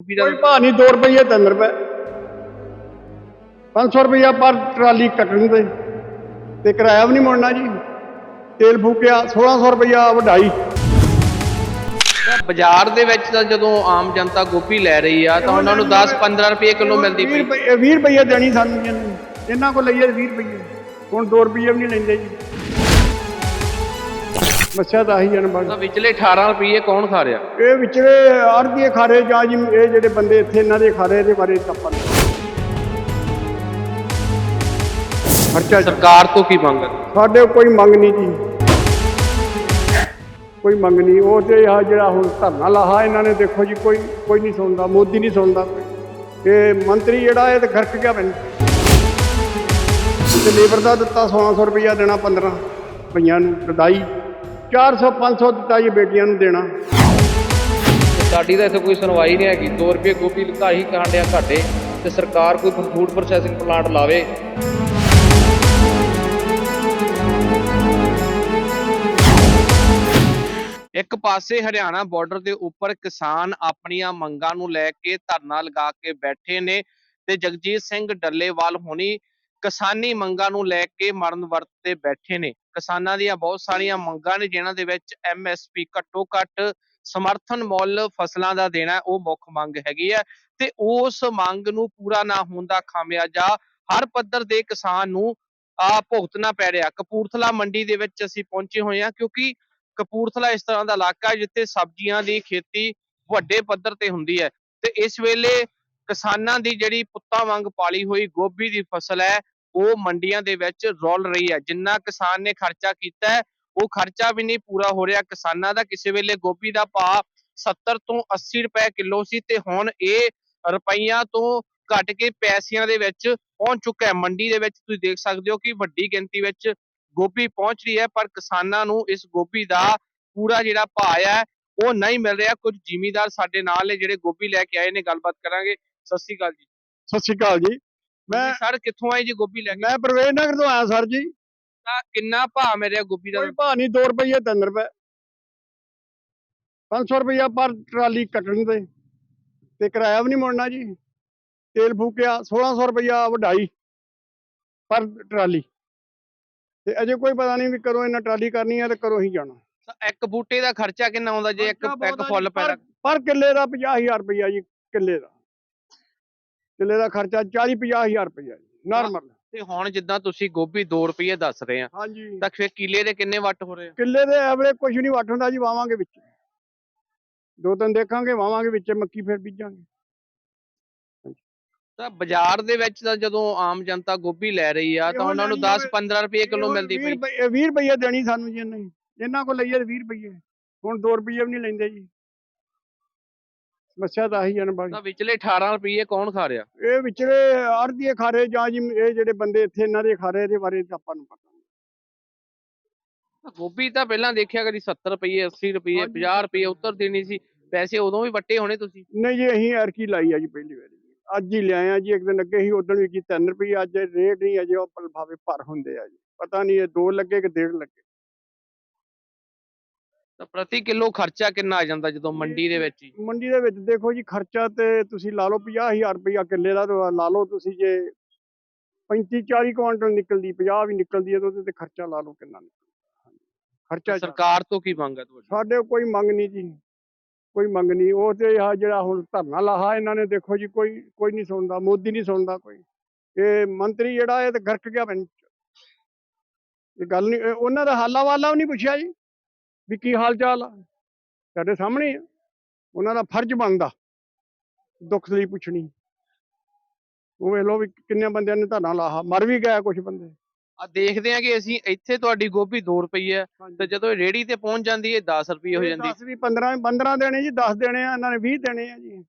ਕੋਈ ਭਾਅ ਨਹੀਂ 2 ਰੁਪਏ 3 ਰੁਪਏ। 500 ਰੁਪਇਆ ਪਰ ਟਰਾਲੀ ਕੱਟਣ ਦੇ ਤੇ ਕਿਰਾਇਆ ਵੀ ਨਹੀਂ ਮੁੜਨਾ ਜੀ। ਤੇਲ ਫੂਕਿਆ 1600 ਰੁਪਇਆ ਵਢਾਈ। ਬਾਜ਼ਾਰ ਦੇ ਵਿੱਚ ਤਾਂ ਜਦੋਂ ਆਮ ਜਨਤਾ ਗੋਭੀ ਲੈ ਰਹੀ ਆ ਤਾਂ ਉਹਨਾਂ ਨੂੰ 10 15 ਰੁਪਏ ਕਿਲੋ ਮਿਲਦੀ 20 ਪਈ। ਰੁਪਏ 20 ਰੁਪਏ ਦੇਣੀ ਸਾਨੂੰ। ਇਹਨਾਂ। ਕੋਲ ਲਈਏ 20 ਰੁਪਏ ਹੁਣ 2 ਰੁਪਏ ਵੀ ਨਹੀਂ ਲੈਂਦੇ ਜੀ। ਮੱਛਾ ਤਾਂ ਆਹੀ ਜਨ ਬਣ ਤਾਂ ਵਿਚਲੇ 18 ਰੁਪਏ ਕੌਣ ਖਾ ਰਿਹਾ? ਇਹ ਵਿਚਲੇ ਆੜਤੀਏ ਖਾਰੇ ਜਾਂ ਜੀ ਇਹ ਜਿਹੜੇ ਬੰਦੇ ਇੱਥੇ ਇਹਨਾਂ ਦੇ ਖਾਰੇ ਦੇ ਬਾਰੇ ਤਾਂ ਆਪਾਂ ਨੂੰ ਖਰਚਾ ਸਰਕਾਰ ਤੋਂ ਕੀ ਮੰਗ ਹੈ? ਸਾਡੇ ਕੋਈ ਮੰਗ ਨਹੀਂ ਜੀ। ਕੋਈ ਮੰਗ ਨਹੀਂ। ਉਹ ਤੇ ਆ ਜਿਹੜਾ ਹੁਣ ਧਰਨਾ ਲਾਹਾ ਇਹਨਾਂ ਨੇ ਦੇਖੋ ਜੀ ਕੋਈ ਕੋਈ ਨਹੀਂ ਸੁਣਦਾ ਮੋਦੀ ਨਹੀਂ ਸੁਣਦਾ। ਇਹ ਮੰਤਰੀ ਜਿਹੜਾ ਇਹ ਤੇ ਖਰਚ ਗਿਆ ਪੈਨ ਤੇ ਲੇਬਰ ਦਾ ਦਿੱਤਾ 1600 ਰੁਪਇਆ ਦੇਣਾ 15 ਪਈਆਂ ਨੂੰ ਲਦਾਈ 400 500 ਦਿੱਤਾ ਜੀ ਬੇਟੀਆਂ ਨੂੰ ਦੇਣਾ। ਸਾਡੀ ਤਾਂ ਇੱਥੇ ਕੋਈ ਸੁਣਵਾਈ ਨਹੀਂ ਹੈਗੀ। 2 ਰੁਪਏ ਗੋਭੀ ਲਿਖਾ ਹੀ ਕਾਂਡਿਆ ਘਾਟੇ ਤੇ ਸਰਕਾਰ ਕੋਈ ਫੂਡ ਪ੍ਰੋਸੈਸਿੰਗ ਪਲਾਂਟ ਲਾਵੇ। ਇੱਕ ਪਾਸੇ ਹਰਿਆਣਾ ਬਾਰਡਰ ਦੇ ਉੱਪਰ ਕਿਸਾਨ ਆਪਣੀਆਂ ਮੰਗਾਂ ਨੂੰ ਲੈ ਕੇ ਧਰਨਾ ਲਗਾ ਕੇ ਬੈਠੇ ਨੇ ਤੇ ਜਗਜੀਤ ਸਿੰਘ ਡੱਲੇਵਾਲ ਹੋਣੀ ਕਿਸਾਨੀ ਮੰਗਾਂ ਨੂੰ ਲੈ ਕੇ ਮਰਨ ਵਰਤ ਤੇ ਬੈਠੇ ਨੇ। ਕਿਸਾਨਾਂ ਦੀਆਂ ਬਹੁਤ ਸਾਰੀਆਂ ਮੰਗਾਂ ਨੇ, ਜਿਨ੍ਹਾਂ ਦੇ ਵਿੱਚ ਐਮਐਸਪੀ ਘੱਟੋ ਘੱਟ ਸਮਰਥਨ ਮੁੱਲ ਫਸਲਾਂ ਦਾ ਦੇਣਾ ਉਹ ਮੁੱਖ ਮੰਗ ਹੈਗੀ ਹੈ ਤੇ ਉਸ ਮੰਗ ਨੂੰ ਪੂਰਾ ਨਾ ਹੋਣ ਦਾ ਖਾਮਿਆਜਾ ਹਰ ਪੱਧਰ ਦੇ ਕਿਸਾਨ ਨੂੰ ਆ ਭੁਗਤਣਾ ਪੈ ਰਿਹਾ। ਕਪੂਰਥਲਾ ਮੰਡੀ ਦੇ ਵਿੱਚ ਅਸੀਂ ਪਹੁੰਚੇ ਹੋਏ ਹਾਂ ਕਿਉਂਕਿ ਕਪੂਰਥਲਾ ਇਸ ਤਰ੍ਹਾਂ ਦਾ ਇਲਾਕਾ ਹੈ ਜਿੱਥੇ ਸਬਜ਼ੀਆਂ ਦੀ ਖੇਤੀ ਵੱਡੇ ਪੱਧਰ ਤੇ ਹੁੰਦੀ ਹੈ ਤੇ ਇਸ ਵੇਲੇ ਕਿਸਾਨਾਂ ਦੀ ਜਿਹੜੀ ਪੁੱਤਾਂ ਵਾਂਗ ਪਾਲੀ ਹੋਈ ਗੋਭੀ ਦੀ ਫਸਲ ਹੈ ਉਹ ਮੰਡੀਆਂ ਦੇ ਵਿੱਚ ਰੋਲ ਰਹੀ ਹੈ। ਜਿੰਨਾ ਕਿਸਾਨ ਨੇ ਖਰਚਾ ਕੀਤਾ ਹੈ, ਉਹ ਖਰਚਾ ਵੀ ਨਹੀਂ ਪੂਰਾ ਹੋ ਰਿਹਾ। ਕਿਸਾਨਾਂ ਦਾ ਕਿਸੇ ਵੇਲੇ ਗੋਭੀ ਦਾ ਭਾਅ 70 ਤੋਂ 80 ਰੁਪਏ ਕਿਲੋ ਸੀ ਤੇ ਹੁਣ ਇਹ ਰੁਪਈਆਂ ਤੋਂ ਘਟ ਕੇ ਪੈਸਿਆਂ ਦੇ ਵਿੱਚ ਪਹੁੰਚ ਚੁੱਕਾ ਹੈ। ਮੰਡੀ ਦੇ ਵਿੱਚ ਤੁਸੀਂ ਦੇਖ ਸਕਦੇ ਹੋ ਕਿ ਵੱਡੀ ਗਿਣਤੀ ਵਿੱਚ ਗੋਭੀ ਪਹੁੰਚ ਰਹੀ ਹੈ, ਪਰ ਕਿਸਾਨਾਂ ਨੂੰ ਇਸ ਗੋਭੀ ਦਾ ਪੂਰਾ ਜਿਹੜਾ ਭਾਅ ਹੈ, ਉਹ ਨਹੀਂ ਮਿਲ ਰਿਹਾ। ਕੁਝ ਜਿਮੀਦਾਰ ਸਾਡੇ ਨਾਲ ਨੇ, ਜਿਹੜੇ ਗੋਭੀ ਲੈ ਕੇ ਆਏ ਨੇ। ਗੱਲਬਾਤ ਕਰਾਂਗੇ। ਸਤਿ ਸ਼੍ਰੀ ਅਕਾਲ ਜੀ। ਸਤਿ ਸ਼੍ਰੀ ਅਕਾਲ ਜੀ। ਮੈਂ ਸਰ ਕਿੱਥੋਂ ਆਏ ਜੀ ਗੋਭੀ ਲੈ ਕੇ? ਮੈਂ ਪ੍ਰਵੇਸ਼ ਨਗਰ ਤੋਂ ਆਇਆ ਸਰ ਜੀ। ਤਾਂ ਕਿੰਨਾ ਭਾਅ ਮਿਲ ਰਿਹਾ ਗੋਭੀ ਦਾ? ਕੋਈ ਭਾਅ ਨਹੀਂ 2 ਰੁਪਏ 3 ਰੁਪਏ। 500 ਰੁਪਇਆ ਪਰ ਟਰਾਲੀ ਕੱਟਣ ਦੇ ਤੇ ਕਿਰਾਇਆ ਵੀ ਨਹੀਂ ਮੁੜਨਾ ਜੀ। ਤੇਲ ਫੂਕਿਆ 1600 ਰੁਪਇਆ ਵਢਾਈ ਪਰ ਟਰਾਲੀ। ਤੇ ਅਜੇ ਕੋਈ ਪਤਾ ਨਹੀਂ ਵੀ ਕਦੋਂ ਇਹਨਾਂ ਟਰਾਲੀ ਕਰਨੀ ਹੈ ਤੇ ਕਰੋ ਹੀ ਜਾਣਾ। ਤਾਂ ਇੱਕ ਬੂਟੇ ਦਾ ਖਰਚਾ ਕਿੰਨਾ ਆਉਂਦਾ ਜੇ ਇੱਕ ਇੱਕ ਫੁੱਲ ਪੈਦਾ ਪਰ- ਪਰ ਕਿੱਲੇ ਦਾ 50000 ਰੁਪਇਆ ਜੀ ਕਿੱਲੇ ਦਾ। ਕਿੱਲੇ ਦਾ ਖਰਚਾ 40 50000 ਰੁਪਇਆ ਜੀ ਨਾਰਮਲ। ਤੇ ਹੁਣ ਜਿੱਦਾਂ ਤੁਸੀਂ ਗੋਭੀ 2 ਰੁਪਏ ਦੱਸ ਰਹੇ ਆ ਹਾਂਜੀ। ਤਾਂ ਫਿਰ ਕਿਲੇ ਦੇ ਕਿੰਨੇ ਵੱਟ ਹੋ ਰਹੇ ਆ? ਕਿੱਲੇ ਦੇ ਐਵਰੇ ਕੁਝ ਨਹੀਂ ਵੱਟ ਹੁੰਦਾ ਜੀ ਵਾਵਾਂਗੇ ਵਿੱਚ। ਦੋ ਤਿੰਨ ਦੇਖਾਂਗੇ ਵਾਵਾਂਗੇ ਵਿੱਚ ਮੱਕੀ ਫਿਰ ਬੀਜਾਂਗੇ। ਤਾਂ ਬਾਜ਼ਾਰ ਦੇ ਵਿੱਚ ਤਾਂ ਜਦੋਂ ਆਮ ਜਨਤਾ ਗੋਭੀ ਲੈ ਰਹੀ ਆ ਤਾਂ ਉਹਨਾਂ ਨੂੰ ਲੈਣੀ 10 15 ਰੁਪਏ ਕਿਲੋ ਮਿਲਦੀ ਪਈ। 20 ਰੁਪਏ ਦੇਣੀ ਸਾਨੂੰ ਜੀ ਨਹੀਂ ਇਹਨਾਂ ਕੋਲ ਲਈਏ 20 ਰੁਪਏ ਹੁਣ 2 ਰੁਪਏ ਵੀ ਨਹੀਂ ਲੈਂਦੇ ਜੀ। ਸਮੱਸਿਆ ਤਾਂ ਆਹੀ ਜਨ ਬਾਗੀ ਤਾਂ ਵਿਚਲੇ 18 ਰੁਪਏ ਕੌਣ ਖਾ ਰਿਹਾ? ਇਹ ਵਿਚਲੇ ਆੜਤੀਏ ਖਾਰੇ ਜਾਂ ਜੀ ਇਹ ਜਿਹੜੇ ਬੰਦੇ ਇੱਥੇ ਇਹਨਾਂ ਦੇ ਖਾਰੇ ਦੇ ਬਾਰੇ ਤਾਂ ਆਪਾਂ ਨੂੰ ਪਤਾ ਨਹੀਂ। ਗੋਭੀ ਤਾਂ ਪਹਿਲਾਂ ਦੇਖਿਆ ਕਦੀ 70 ਰੁਪਏ 80 ਰੁਪਏ ਹਾਂਜੀ। 50 ਰੁਪਏ ਉਤਰਦੀ ਨਹੀਂ ਸੀ। ਪੈਸੇ ਉਦੋਂ ਵੀ ਵੱਟੇ ਹੋਣੇ ਤੁਸੀਂ? ਨਹੀਂ ਜੀ ਅਸੀਂ ਐਰਕੀ ਲਾਈ ਆ ਜੀ ਪਹਿਲੀ ਵਾਰੀ। ਅੱਜ ਹੀ ਲਿਆਏ ਆ ਜੀ ਇੱਕ ਦਿਨ ਅੱਗੇ ਹੀ ਉਦੋਂ ਵੀ ਕੀ 3 ਰੁਪਏ ਅੱਜ ਰੇਟ ਨਹੀਂ ਅਜੇ ਉਹ ਭਾਵੇਂ ਭਰ ਹੁੰਦੇ ਆ ਜੀ। ਪਤਾ ਨਹੀਂ ਇਹ 2 ਲੱਗੇ ਕਿ 1.5 ਲੱਗੇ। ਤਾਂ ਪ੍ਰਤੀ ਕਿਲੋ ਖਰਚਾ ਕਿੰਨਾ ਆ ਜਾਂਦਾ ਜਦੋਂ ਮੰਡੀ ਦੇ ਵਿੱਚ ਹੀ ਮੰਡੀ ਦੇ ਵਿੱਚ ਦੇਖੋ ਜੀ ਖਰਚਾ ਤੇ ਤੁਸੀਂ ਲਾ ਲਓ 50000 ਰੁਪਇਆ ਕਿੱਲੇ ਦਾ ਤੇ ਲਾ ਲਓ ਤੁਸੀਂ ਜੇ 35 40 ਕੁਇੰਟਲ ਨਿਕਲਦੀ 50 ਵੀ ਨਿਕਲਦੀ ਹੈ ਤਾਂ ਉਹਦੇ ਤੇ ਖਰਚਾ ਲਾ ਲਓ ਕਿੰਨਾ ਨਿਕਲਦਾ। ਖਰਚਾ। ਸਰਕਾਰ ਤੋਂ ਕੀ ਮੰਗ ਹੈ ਤੁਹਾਡੀ? ਸਾਡੇ ਕੋਈ ਮੰਗ ਨਹੀਂ ਜੀ ਕੋਈ ਮੰਗ ਨਹੀਂ। ਉਹ ਤੇ ਆ ਜਿਹੜਾ ਹੁਣ ਧਰਨਾ ਲਾਹਾ ਇਹਨਾਂ ਨੇ ਦੇਖੋ ਜੀ ਕੋਈ ਕੋਈ ਨਹੀਂ ਸੁਣਦਾ ਮੋਦੀ ਨਹੀਂ ਸੁਣਦਾ ਕੋਈ। ਇਹ ਮੰਤਰੀ ਜਿਹੜਾ ਇਹ ਤੇ ਗਰਕ ਗਿਆ ਪੈਂਚ ਇਹ ਗੱਲ ਨਹੀਂ ਉਹਨਾਂ ਦਾ ਹਾਲਾ ਵਾਲਾ ਵੀ ਨਹੀਂ ਪੁੱਛਿਆ ਜੀ? ਵੀ ਕੀ ਹਾਲ ਚਾਲ ਆ? ਸਾਡੇ ਸਾਹਮਣੇ ਆ। ਉਹਨਾਂ ਦਾ ਫਰਜ਼ ਬਣਦਾ। ਦੁੱਖ ਲਈ ਪੁੱਛਣੀ। ਉਹ ਵੇਖ ਲਓ ਵੀ ਕਿੰਨੇ ਬੰਦਿਆਂ ਨੇ ਧਰਨਾ ਲਾਹਾ। ਮਰ ਵੀ ਗਿਆ ਕੁਝ ਬੰਦੇ। ਆ ਦੇਖਦੇ ਆ ਕਿ ਅਸੀਂ ਇੱਥੇ ਤੁਹਾਡੀ ਗੋਭੀ 2 ਰੁਪਏ ਹੈ ਤੇ ਜਦੋਂ ਰੇੜੀ ਤੇ ਪਹੁੰਚ ਜਾਂਦੀ ਹੈ 10 ਰੁਪਏ ਹੋ ਜਾਂਦੀ। 10 ਵੀ 15 15 ਦੇਣੇ ਜੀ 10 ਦੇਣੇ ਆ ਇਹਨਾਂ ਨੇ 20 ਦੇਣੇ ਆ ਜੀ।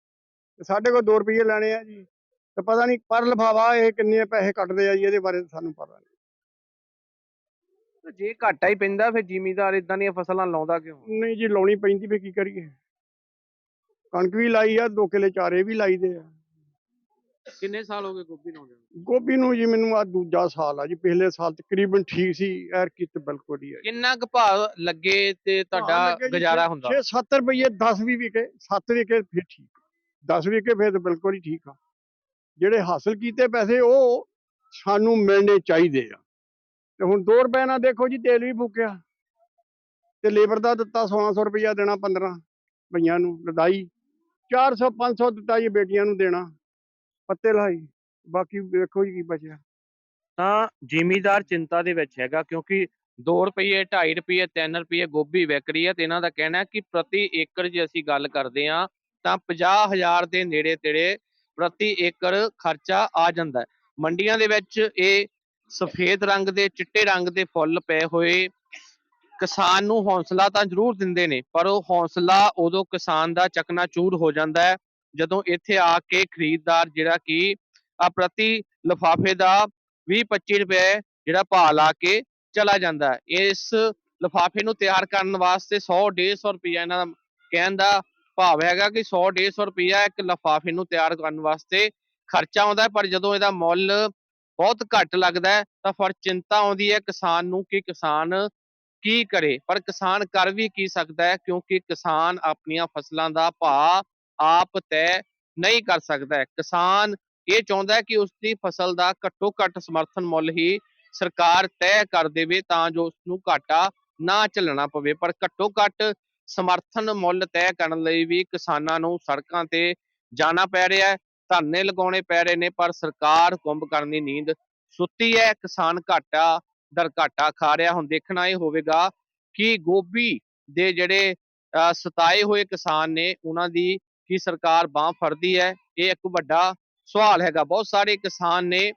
ਤੇ ਸਾਡੇ ਕੋਲ 2 ਰੁਪਏ ਲੈਣੇ ਆ ਜੀ। ਤੇ ਪਤਾ ਨਹੀਂ ਪਰ ਲਫਾਵਾ ਇਹ ਕਿੰਨੇ ਪੈਸੇ ਕੱਟਦੇ ਆ ਜੀ ਇਹਦੇ ਬਾਰੇ ਸਾਨੂੰ ਪਤਾ ਨਹੀਂ। ਤੇ ਜੇ ਘਾਟਾ ਹੀ ਪੈਂਦਾ ਫਿਰ ਜ਼ਿਮੀਦਾਰ ਇਦਾਂ ਦੀਆਂ ਫਸਲਾਂ ਲਾਉਂਦਾ ਕਿਉਂ? ਨਹੀਂ ਜੀ ਲਾਉਣੀ ਪੈਂਦੀ ਫੇ ਕੀ ਕਰੀਏ? ਕਣਕ ਵੀ ਲਾਈ ਆ ਦੋ ਕਿਲੇ ਚਾਰੇ ਵੀ ਲਾਈਦੇ ਆ। ਕਿੰਨੇ ਸਾਲ ਹੋ ਗਏ ਗੋਭੀ ਲਾਉਂਦੇ ਨੂੰ? ਗੋਭੀ ਨੂੰ ਜੀ ਮੈਨੂੰ ਆ ਦੂਜਾ ਸਾਲ ਆ ਜੀ ਪਿਛਲੇ ਸਾਲ ਤਕਰੀਬਨ ਠੀਕ ਸੀ ਐਰ ਕੀ ਤੇ ਬਿਲਕੁਲ ਹੀ ਆ ਕਿੰਨਾ ਕੁ ਭਾਅ ਲੱਗੇ ਤੇ ਤੁਹਾਡਾ ਗੁਜ਼ਾਰਾ ਹੁੰਦਾ? 6 7 ਰੁਪਏ 10 ਵੀ ਵਿਕੇ 7 ਵਿਕੇ ਫਿਰ ਠੀਕ। 10 ਵਿਕੇ ਫਿਰ ਤਾਂ ਬਿਲਕੁਲ ਹੀ ਠੀਕ ਆ। ਜਿਹੜੇ ਹਾਸਲ ਕੀਤੇ ਪੈਸੇ ਉਹ ਸਾਨੂੰ ਮਿਲਣੇ ਚਾਹੀਦੇ ਆ। ਤੇ ਹੁਣ 2 ਰੁਪਏ ਨਾਲ ਦੇਖੋ ਜੀ, ਤੇਲ ਵੀ ਫੂਕਿਆ। ਤੇ ਲੇਬਰ ਦਾ ਦਿੱਤਾ 1600 ਰੁਪਇਆ ਦੇਣਾ 15 ਭਈਆਂ ਨੂੰ ਲਦਾਈ 400 500 ਦਿੱਤਾ ਜੀ ਬੇਟੀਆਂ ਨੂੰ ਦੇਣਾ। ਪੱਤੇ ਲਾਈ ਬਾਕੀ ਵੇਖੋ ਜੀ ਕੀ ਬਚਿਆ। ਤਾਂ ਜ਼ਿਮੀਦਾਰ ਚਿੰਤਾ ਦੇ ਵਿੱਚ ਹੈਗਾ, ਕਿਉਂਕਿ 2 ਰੁਪਏ 2.5 ਰੁਪਏ 3 ਰੁਪਏ ਗੋਭੀ ਵਿਕ ਰਹੀ ਹੈ ਤੇ ਇਹਨਾਂ ਦਾ ਕਹਿਣਾ ਕਿ ਪ੍ਰਤੀ ਏਕੜ ਜੇ ਅਸੀਂ ਗੱਲ ਕਰਦੇ ਹਾਂ, ਤਾਂ 50000 ਦੇ ਨੇੜੇ ਤੇੜੇ ਪ੍ਰਤੀ ਏਕੜ ਖਰਚਾ ਆ ਜਾਂਦਾ ਮੰਡੀਆਂ ਦੇ ਵਿੱਚ ਇਹ ਸਫੇਦ ਰੰਗ ਦੇ, ਚਿੱਟੇ ਰੰਗ ਦੇ ਫੁੱਲ ਪਏ ਹੋਏ। ਕਿਸਾਨ ਨੂੰ ਹੌਸਲਾ ਤਾਂ ਜ਼ਰੂਰ ਦਿੰਦੇ ਨੇ, ਪਰ ਉਹ ਹੌਸਲਾ ਉਦੋਂ ਕਿਸਾਨ ਦਾ ਚਕਨਾਚੂਰ ਹੋ ਜਾਂਦਾ ਹੈ, ਜਦੋਂ ਇੱਥੇ ਆ ਕੇ ਖਰੀਦਦਾਰ ਜਿਹੜਾ ਕਿ ਆ ਪ੍ਰਤੀ ਲਿਫਾਫੇ ਦਾ 20-25 ਰੁਪਏ ਜਿਹੜਾ ਭਾਅ ਲਾ ਕੇ ਚਲਾ ਜਾਂਦਾ ਹੈ। ਇਸ ਲਿਫਾਫੇ ਨੂੰ ਤਿਆਰ ਕਰਨ ਵਾਸਤੇ 100-150 ਰੁਪਇਆ ਇਹਨਾਂ ਦਾ ਕਹਿਣ ਦਾ ਭਾਵ ਹੈਗਾ ਕਿ 100-150 ਰੁਪਇਆ ਇੱਕ ਲਿਫਾਫੇ ਨੂੰ ਤਿਆਰ ਕਰਨ ਵਾਸਤੇ ਖਰਚਾ ਆਉਂਦਾ ਪਰ ਜਦੋਂ ਇਹਦਾ ਮੁੱਲ ਬਹੁਤ ਘੱਟ ਲੱਗਦਾ ਹੈ, ਤਾਂ ਫਿਰ ਚਿੰਤਾ ਆਉਂਦੀ ਹੈ ਕਿਸਾਨ ਨੂੰ ਕਿ ਕਿਸਾਨ ਕੀ ਕਰੇ। ਪਰ ਕਿਸਾਨ ਕਰ ਵੀ ਕੀ ਸਕਦਾ ਹੈ, ਕਿਉਂਕਿ ਕਿਸਾਨ ਆਪਣੀਆਂ ਫਸਲਾਂ ਦਾ ਭਾਅ ਆਪ ਤੈਅ ਨਹੀਂ ਕਰ ਸਕਦਾ ਹੈ। ਕਿਸਾਨ ਇਹ ਚਾਹੁੰਦਾ ਹੈ ਕਿ ਉਸ ਦੀ ਫਸਲ ਦਾ ਘੱਟੋ ਘੱਟ ਸਮਰਥਨ ਮੁੱਲ ਹੀ ਸਰਕਾਰ ਤੈਅ ਕਰ ਦੇਵੇ, ਤਾਂ ਜੋ ਉਸ ਨੂੰ ਘਾਟਾ ਨਾ ਝੱਲਣਾ ਪਵੇ। ਪਰ ਘੱਟੋ ਘੱਟ ਸਮਰਥਨ ਮੁੱਲ ਤੈਅ ਕਰਨ ਲਈ ਵੀ ਕਿਸਾਨਾਂ ਨੂੰ ਸੜਕਾਂ ਤੇ ਜਾਣਾ ਪੈ ਰਿਹਾ ਹੈ। ਧਰਨੇ ਲਗਾਉਣੇ ਪੈ ਰਹੇ ਨੇ, ਪਰ ਸਰਕਾਰ ਕੁੰਭ ਕਰਨ ਦੀ ਨੀਂਦ ਸੁੱਤੀ ਹੈ। ਕਿਸਾਨ ਘਾਟਾ ਦਰ ਘਾਟਾ ਖਾ ਰਿਹਾ। ਹੁਣ ਦੇਖਣਾ ਇਹ ਹੋਵੇਗਾ ਕਿ ਗੋਭੀ ਦੇ ਜਿਹੜੇ ਸਤਾਏ ਹੋਏ ਕਿਸਾਨ ਨੇ, ਉਹਨਾਂ ਦੀ ਕੀ ਸਰਕਾਰ ਬਾਹ ਫੜਦੀ ਹੈ? ਇਹ ਇੱਕ ਵੱਡਾ ਸਵਾਲ ਹੈਗਾ। ਬਹੁਤ ਸਾਰੇ ਕਿਸਾਨ ਨੇ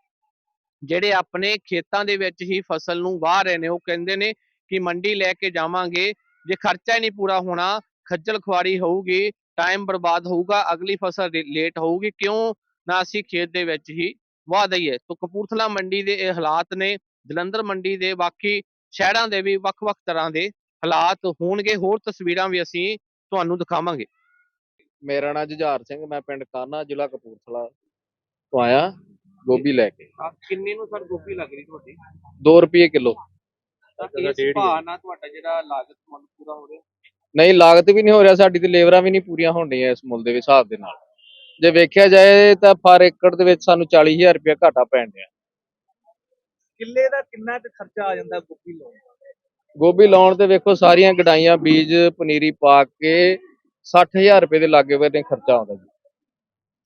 ਜਿਹੜੇ ਆਪਣੇ ਖੇਤਾਂ ਦੇ ਵਿੱਚ ਹੀ ਫਸਲ ਨੂੰ ਵਾਹ ਰਹੇ ਨੇ, ਉਹ ਕਹਿੰਦੇ ਨੇ ਕਿ ਮੰਡੀ ਲੈ ਕੇ ਜਾਵਾਂਗੇ। ਜੇ ਖਰਚਾ ਹੀ ਨਹੀਂ ਪੂਰਾ ਹੋਣਾ, ਖੱਜਲ ਖੁਆਰੀ ਹੋਊਗੀ ਟਾਈਮ ਬਰਬਾਦ ਹੋਊਗਾ ਅਗਲੀ ਫਸਲ ਲੇਟ ਹੋਊਗੀ ਕਿਉਂ? ਨਾ ਅਸੀਂ ਖੇਤ ਦੇ ਵਿੱਚ ਹੀ ਵਾਹ ਦਈਏ। ਤਾਂ ਕਪੂਰਥਲਾ ਮੰਡੀ ਦੇ ਇਹ ਹਾਲਾਤ ਨੇ ਜਲੰਧਰ ਮੰਡੀ ਦੇ ਬਾਕੀ ਸ਼ਹਿਰਾਂ ਦੇ ਵੀ ਵੱਖ-ਵੱਖ ਤਰ੍ਹਾਂ ਦੇ ਹਾਲਾਤ ਹੋਣਗੇ। ਹੋਰ ਤਸਵੀਰਾਂ ਵੀ ਅਸੀਂ ਤੁਹਾਨੂੰ ਦਿਖਾਵਾਂਗੇ। ਮੇਰਾ ਨਾਂ ਜੁਝਾਰ ਸਿੰਘ ਮੈਂ ਪਿੰਡ ਕਾਨਾ ਜ਼ਿਲ੍ਹਾ ਕਪੂਰਥਲਾ ਤੋਂ ਆਇਆ ਗੋਭੀ ਲੈ ਕੇ। ਕਿੰਨੇ ਨੂੰ ਸਰ ਗੋਭੀ ਲੱਗ ਰਹੀ ਤੁਹਾਡੀ? 2 ਰੁਪਏ ਕਿਲੋ। ਤਾਂ ਇਸ ਭਾਅ ਨਾਲ ਤੁਹਾਡਾ ਜਿਹੜਾ ਲਾਗਤ ਮੁੱਲ ਪੂਰਾ ਹੋ ਰਿਹਾ? ਨਹੀਂ ਲਾਗਤ ਵੀ ਨਹੀਂ ਹੋ ਰਿਹਾ ਸਾਡੀ ਤੇ ਲੇਬਰਾਂ ਵੀ ਨਹੀਂ ਪੂਰੀਆਂ ਹੋਣੀਆਂ ਇਸ ਮੁੱਲ ਦੇ ਹਿਸਾਬ ਦੇ ਨਾਲ। ਜੇ ਵੇਖਿਆ ਜਾਏ ਤਾਂ ਪਰ ਏਕੜ ਦੇ ਵਿੱਚ ਸਾਨੂੰ 40000 ਰੁਪਏ ਘਾਟਾ ਪੈਣ ਡਿਆ। ਕਿੱਲੇ ਦਾ ਕਿੰਨਾ ਕੁ ਖਰਚਾ ਆ ਜਾਂਦਾ ਗੋਭੀ ਲਾਉਣ ਦਾ? ਗੋਭੀ ਲਾਉਣ ਤੇ ਵੇਖੋ ਸਾਰੀਆਂ ਗਡਾਈਆਂ ਬੀਜ ਪਨੀਰੀ ਪਾ ਕੇ 60000 ਰੁਪਏ ਦੇ ਲਾਗੇ ਬੰਨੇ ਖਰਚਾ ਆਉਂਦਾ ਜੀ।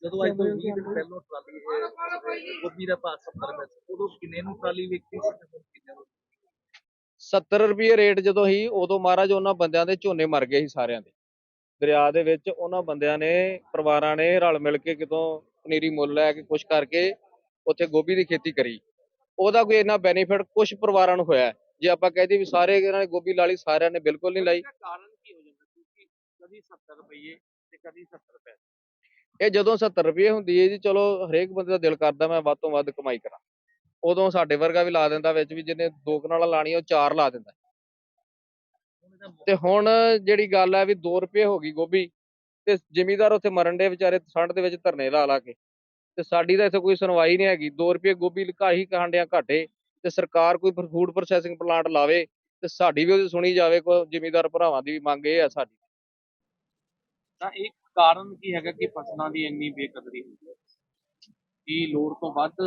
ਜਦੋਂ ਅੱਜ ਤੋਂ 20 ਦਿਨ ਪਹਿਲਾਂ ਟਰਾਲੀ ਗੋਭੀ ਦਾ ਭਾਅ 70 ਰੁਪਏ ਉਦੋਂ ਕਿੰਨੇ ਨੂੰ ਟਰਾਲੀ ਵੇਚੀ ਸੀ ਹੁਣ 70 ਰੁਪਏ ਰੇਟ ਜਦੋਂ ਹੀ ਉਦੋਂ ਮਹਾਰਾਜ ਉਹਨਾਂ ਬੰਦਿਆਂ ਦੇ ਝੋਨੇ ਮਰ ਗਏ ਸੀ ਸਾਰਿਆਂ ਦੇ। ਦਰਿਆ ਦੇ ਵਿੱਚ ਉਹਨਾਂ ਬੰਦਿਆਂ ਨੇ ਪਰਿਵਾਰਾਂ ਨੇ ਰਲ ਮਿਲ ਕੇ ਕਿਤੋਂ ਪਨੀਰੀ ਮੁੱਲ ਲੈ ਕੇ ਕੁਛ ਕਰਕੇ ਉੱਥੇ ਗੋਭੀ ਦੀ ਖੇਤੀ ਕਰੀ। ਉਹਦਾ ਕੋਈ ਇੰਨਾ ਬੈਨੀਫਿਟ ਕੁਝ ਪਰਿਵਾਰਾਂ ਨੂੰ ਹੋਇਆ। ਜੇ ਆਪਾਂ ਕਹਦੇ ਵੀ ਸਾਰੇ ਇਹਨਾਂ ਨੇ ਗੋਭੀ ਲਾ ਲਈ ਸਾਰਿਆਂ ਨੇ ਬਿਲਕੁਲ ਨਹੀਂ ਲਾਈ। ਕਾਰਨ ਕੀ ਹੋ ਜਾਂਦਾ ਕਿਉਂਕਿ ਕਦੀ 70 ਰੁਪਏ ਤੇ ਕਦੀ 70 ਰੁਪਏ ਇਹ ਜਦੋਂ 70 ਰੁਪਏ ਹੁੰਦੀ ਹੈ ਜੀ ਚਲੋ ਹਰੇਕ ਬੰਦੇ ਦਾ ਦਿਲ ਕਰਦਾ ਮੈਂ ਵੱਧ ਤੋਂ ਵੱਧ ਕਮਾਈ ਕਰਾਂ। ਉਦੋਂ ਸਾਡੇ ਵਰਗਾ ਵੀ ਲਾ ਦਿੰਦਾ ਵਿੱਚ ਵੀ ਜਿਹਨੇ ਦੋ ਕਨਾਲਾਂ ਲਾਣੀਆਂ, ਉਹ ਚਾਰ ਲਾ ਦਿੰਦਾ। ਤੇ ਹੁਣ ਜਿਹੜੀ ਗੱਲ ਹੈ ਵੀ 2 ਰੁਪਏ ਹੋ ਗਈ ਗੋਭੀ, ਤੇ ਜ਼ਿਮੀਦਾਰ ਉੱਥੇ ਮਰਨ ਦੇ ਵਿਚਾਰੇ ਠੰਡ ਦੇ ਵਿੱਚ ਧਰਨੇ ਲਾ ਲਾ ਕੇ। ਤੇ ਸਾਡੀ ਤਾਂ ਇੱਥੇ ਕੋਈ ਸੁਣਵਾਈ ਨਹੀਂ ਹੈਗੀ। 2 ਰੁਪਏ ਗੋਭੀ ਲਕਾਹੀ ਕਾਂਡਿਆਂ ਘਾਟੇ, ਤੇ ਸਰਕਾਰ ਕੋਈ ਫੂਡ ਪ੍ਰੋਸੈਸਿੰਗ ਪਲਾਂਟ ਲਾਵੇ, ਤੇ ਸਾਡੀ ਵੀ ਉਹਦੀ ਸੁਣੀ ਜਾਵੇ ਕੋ ਜ਼ਿਮੀਦਾਰ ਭਰਾਵਾਂ ਦੀ ਵੀ ਮੰਗ ਇਹ ਆ ਸਾਡੀ। ਤਾਂ ਇੱਕ ਕਾਰਨ ਕੀ ਹੈਗਾ ਕਿ ਫਸਲਾਂ ਦੀ ਇੰਨੀ ਬੇਕਦਰੀ ਹੁੰਦੀ ਹੈ? ਕੀ ਲੋੜ ਤੋਂ ਵੱਧ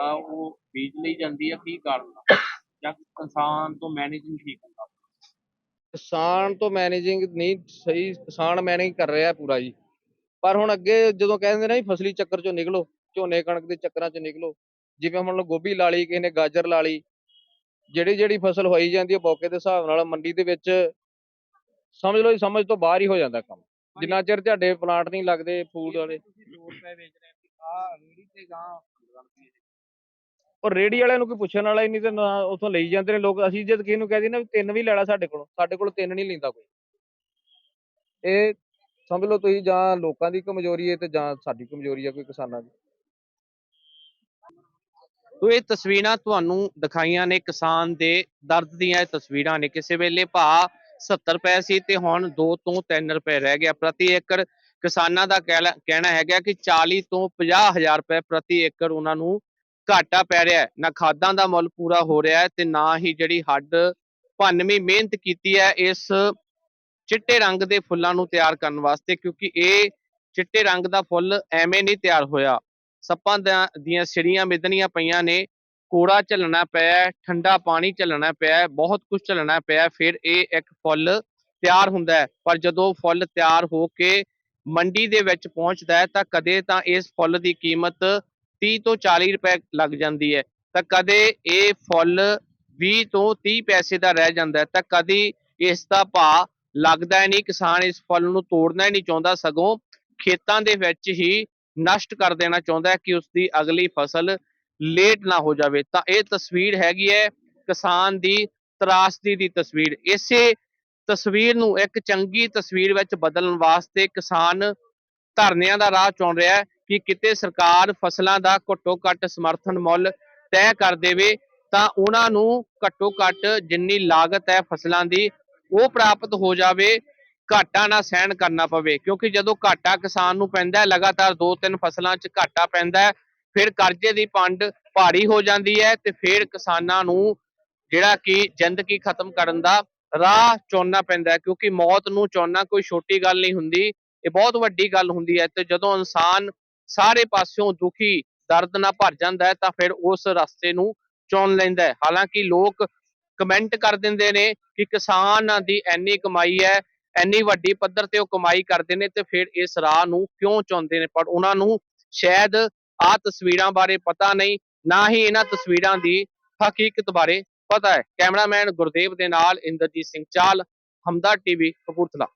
ਉਹ ਬੀਜ ਲਈ ਜਾਂਦੀ ਹੈ ਕੀ ਕਾਰਨ ਆ? ਜਾਂ ਕਿਸਾਨ ਤੋਂ ਮੈਨੇਜ ਨਹੀਂ ਠੀਕ ਹੁੰਦਾ? ਕਿਸਾਨ ਤੋਂ ਮੈਨੇਜਿੰਗ ਨਹੀਂ ਸਹੀ ਕਿਸਾਨ ਮੈਨੇਜ ਕਰ ਰਿਹਾ ਪੂਰਾ ਜੀ। ਪਰ ਹੁਣ ਅੱਗੇ ਜਦੋਂ ਕਹਿੰਦੇ ਨੇ ਫਸਲੀ ਚੱਕਰ ਚੋਂ ਨਿਕਲੋ ਝੋਨੇ ਕਣਕ ਦੇ ਚੱਕਰਾਂ ਚੋਂ ਨਿਕਲੋ ਜਿਵੇਂ ਮੰਨ ਲਓ ਗੋਭੀ ਲਾ ਲਈ ਕਿਸੇ ਨੇ ਗਾਜਰ ਲਾ ਲਈ ਜਿਹੜੀ ਜਿਹੜੀ ਫਸਲ ਹੋਈ ਜਾਂਦੀ ਹੈ ਮੌਕੇ ਦੇ ਹਿਸਾਬ ਨਾਲ ਮੰਡੀ ਦੇ ਵਿੱਚ ਸਮਝ ਲਓ ਜੀ ਸਮਝ ਤੋਂ ਬਾਹਰ ਹੀ ਹੋ ਜਾਂਦਾ ਕੰਮ। ਜਿੰਨਾ ਚਿਰ ਤੁਹਾਡੇ ਪਲਾਂਟ ਨਹੀਂ ਲੱਗਦੇ ਫੂਡ ਵਾਲੇ। ਤੁਸੀਂ 2 ਰੁਪਏ ਵੇਚ ਰਹੇ ਹੋ ਆ ਰੇੜੀ ਤੇ ਗਾਂ 15 ਰੁਪਏ ਔਰ ਰੇੜੀ ਵਾਲਿਆਂ ਨੂੰ ਕੋਈ ਪੁੱਛਣ ਵਾਲਾ ਹੀ ਨਹੀਂ ਤੇ ਨਾ ਉਥੋਂ ਲਈ ਜਾਂਦੇ ਨੇ ਲੋਕ। ਅਸੀਂ ਜਦ ਕਿਸੇ ਨੂੰ ਕਹਿ ਦਈਏ ਨਾ ਵੀ ਤਿੰਨ ਵੀ ਲੈਣਾ ਸਾਡੇ ਕੋਲੋਂ, ਸਾਡੇ ਕੋਲ ਤਿੰਨ ਨਹੀਂ ਲੈਂਦਾ ਕੋਈ। ਇਹ ਸਮਝ ਲਓ ਤੁਸੀਂ ਜਾਂ ਲੋਕਾਂ ਦੀ ਕਮਜ਼ੋਰੀ ਹੈ ਤੇ ਜਾਂ ਸਾਡੀ ਕਮਜ਼ੋਰੀ ਹੈ ਕੋਈ ਕਿਸਾਨਾਂ ਦੀ। ਤੋ ਇਹ ਤਸਵੀਰਾਂ ਤੁਹਾਨੂੰ ਦਿਖਾਈਆਂ ਨੇ ਕਿਸਾਨ ਦੇ ਦਰਦ ਦੀਆਂ ਇਹ ਤਸਵੀਰਾਂ ਨੇ। ਕਿਸੇ ਵੇਲੇ ਭਾਅ 70 ਰੁਪਏ ਸੀ ਤੇ ਹੁਣ 2 ਤੋਂ 3 ਰੁਪਏ ਰਹਿ ਗਿਆ। ਪ੍ਰਤੀ ਏਕੜ ਕਿਸਾਨਾਂ ਦਾ ਕਹਿਲਾ- ਕਹਿਣਾ ਹੈਗਾ ਕਿ 40 ਤੋਂ 50 ਹਜ਼ਾਰ ਰੁਪਏ ਪ੍ਰਤੀ ਏਕੜ ਉਹਨਾਂ ਨੂੰ ਘਾਟਾ ਪੈ ਰਿਹਾ ਹੈ। ਨਾ ਖਾਦਾਂ ਦਾ ਮੁੱਲ ਪੂਰਾ ਹੋ ਰਿਹਾ ਹੈ ਤੇ ਨਾ ਹੀ ਜਿਹੜੀ ਹੱਡ ਭੰਨਵੀਂ ਮਿਹਨਤ ਕੀਤੀ ਹੈ, ਇਸ ਚਿੱਟੇ ਰੰਗ ਦੇ ਫੁੱਲਾਂ ਨੂੰ ਤਿਆਰ ਕਰਨ ਵਾਸਤੇ, ਕਿਉਂਕਿ ਇਹ ਚਿੱਟੇ ਰੰਗ ਦਾ ਫੁੱਲ ਐਵੇਂ ਨਹੀਂ ਤਿਆਰ ਹੋਇਆ। ਸੱਪਾਂ ਦਾ- ਦੀਆਂ ਸਿੜੀਆਂ ਮਿੱਧਣੀਆਂ ਪਈਆਂ ਨੇ, ਕੋੜਾ ਝੱਲਣਾ ਪਿਆ ਠੰਡਾ ਪਾਣੀ ਝੱਲਣਾ ਪਿਆ ਬਹੁਤ ਕੁਝ ਝੱਲਣਾ ਪਿਆ ਫਿਰ ਇਹ ਇੱਕ ਫੁੱਲ ਤਿਆਰ ਹੁੰਦਾ ਹੈ। ਪਰ ਜਦੋਂ ਫੁੱਲ ਤਿਆਰ ਹੋ ਕੇ ਮੰਡੀ ਦੇ ਵਿੱਚ ਪਹੁੰਚਦਾ ਹੈ, ਤਾਂ ਕਦੇ ਤਾਂ ਇਸ ਫੁੱਲ ਦੀ ਕੀਮਤ 30 ਤੋਂ 40 ਰੁਪਏ ਲੱਗ ਜਾਂਦੀ ਹੈ। ਤਾਂ ਕਦੇ ਇਹ ਫੁੱਲ 20 ਤੋਂ 30 ਪੈਸੇ ਦਾ ਰਹਿ ਜਾਂਦਾ ਹੈ। ਤਾਂ ਕਦੀ ਇਸ ਦਾ ਭਾਅ ਲੱਗਦਾ ਹੀ ਨਹੀਂ। ਕਿਸਾਨ ਇਸ ਫੁੱਲ ਨੂੰ ਤੋੜਨਾ ਹੀ ਨਹੀਂ ਚਾਹੁੰਦਾ। ਸਗੋਂ ਖੇਤਾਂ ਦੇ ਵਿੱਚ ਹੀ ਨਸ਼ਟ ਕਰ ਦੇਣਾ ਚਾਹੁੰਦਾ ਹੈ ਕਿ ਉਸ ਦੀ ਅਗਲੀ ਫਸਲ ਲੇਟ ਨਾ ਹੋ ਜਾਵੇ। ਤਾਂ ਇਹ ਤਸਵੀਰ ਹੈਗੀ ਹੈ ਕਿਸਾਨ ਦੀ ਤਰਾਸਦੀ ਦੀ ਤਸਵੀਰ। ਇਸੇ ਤਸਵੀਰ ਨੂੰ ਇੱਕ ਚੰਗੀ ਤਸਵੀਰ ਵਿੱਚ ਬਦਲਣ ਵਾਸਤੇ ਕਿਸਾਨ ਧਰਨਿਆਂ ਦਾ ਰਾਹ ਚੁਣ ਰਿਹਾ ਹੈ। ਕਿ ਕਿਤੇ ਸਰਕਾਰ ਫਸਲਾਂ ਦਾ ਘੱਟੋ ਘੱਟ ਸਮਰਥਨ ਮੁੱਲ ਤੈਅ ਕਰ ਦੇਵੇ, ਤਾਂ ਉਹਨਾਂ ਨੂੰ ਘੱਟੋ ਘੱਟ ਜਿੰਨੀ ਲਾਗਤ ਹੈ ਫਸਲਾਂ ਦੀ, ਉਹ ਪ੍ਰਾਪਤ ਹੋ ਜਾਵੇ, ਘਾਟਾ ਨਾ ਸਹਿਣ ਕਰਨਾ ਪਵੇ। ਕਿਉਂਕਿ ਜਦੋਂ ਘਾਟਾ ਕਿਸਾਨ ਨੂੰ ਪੈਂਦਾ ਹੈ, ਲਗਾਤਾਰ ਦੋ ਤਿੰਨ ਫਸਲਾਂ 'ਚ ਘਾਟਾ ਪੈਂਦਾ ਹੈ, ਫਿਰ ਕਰਜ਼ੇ ਦੀ ਪੰਡ ਭਾਰੀ ਹੋ ਜਾਂਦੀ ਹੈ ਤੇ ਫਿਰ ਕਿਸਾਨਾਂ ਨੂੰ ਜਿਹੜਾ ਕਿ ਜ਼ਿੰਦਗੀ ਖਤਮ ਕਰਨ ਦਾ ਰਾਹ ਚੁਣਨਾ ਪੈਂਦਾ ਹੈ। ਕਿਉਂਕਿ ਮੌਤ ਨੂੰ ਚੁਣਨਾ ਕੋਈ ਛੋਟੀ ਗੱਲ ਨਹੀਂ ਹੁੰਦੀ, ਇਹ ਬਹੁਤ ਵੱਡੀ ਗੱਲ ਹੁੰਦੀ ਹੈ ਤੇ ਜਦੋਂ ਇਨਸਾਨ ਸਾਰੇ ਪਾਸਿਓਂ ਦੁਖੀ, ਦਰਦ ਨਾਲ ਭਰ ਜਾਂਦਾ ਹੈ, ਤਾਂ ਫਿਰ ਉਸ ਰਸਤੇ ਨੂੰ ਚੁਣ ਲੈਂਦਾ ਹੈ। ਹਾਲਾਂਕਿ ਲੋਕ ਕਮੈਂਟ ਕਰ ਦਿੰਦੇ ਨੇ ਕਿ ਕਿਸਾਨਾਂ ਦੀ ਇੰਨੀ ਕਮਾਈ ਹੈ, ਇੰਨੀ ਵੱਡੀ ਪੱਧਰ ਤੇ ਉਹ ਕਮਾਈ ਕਰਦੇ ਨੇ ਤੇ ਫਿਰ ਇਸ ਰਾਹ ਨੂੰ ਕਿਉਂ ਚੁਣਦੇ ਨੇ? ਪਰ ਉਹਨਾਂ ਨੂੰ ਸ਼ਾਇਦ ਆ ਤਸਵੀਰਾਂ ਬਾਰੇ ਪਤਾ ਨਹੀਂ, ਨਾ ਹੀ ਇਹਨਾਂ ਤਸਵੀਰਾਂ ਦੀ ਹਕੀਕਤ ਬਾਰੇ ਪਤਾ ਹੈ। ਕੈਮਰਾਮੈਨ ਗੁਰਦੇਵ ਦੇ ਨਾਲ ਇੰਦਰਜੀਤ ਸਿੰਘ ਚਾਲ ਹਮਦਰ ਟੀਵੀ, ਕਪੂਰਥਲਾ।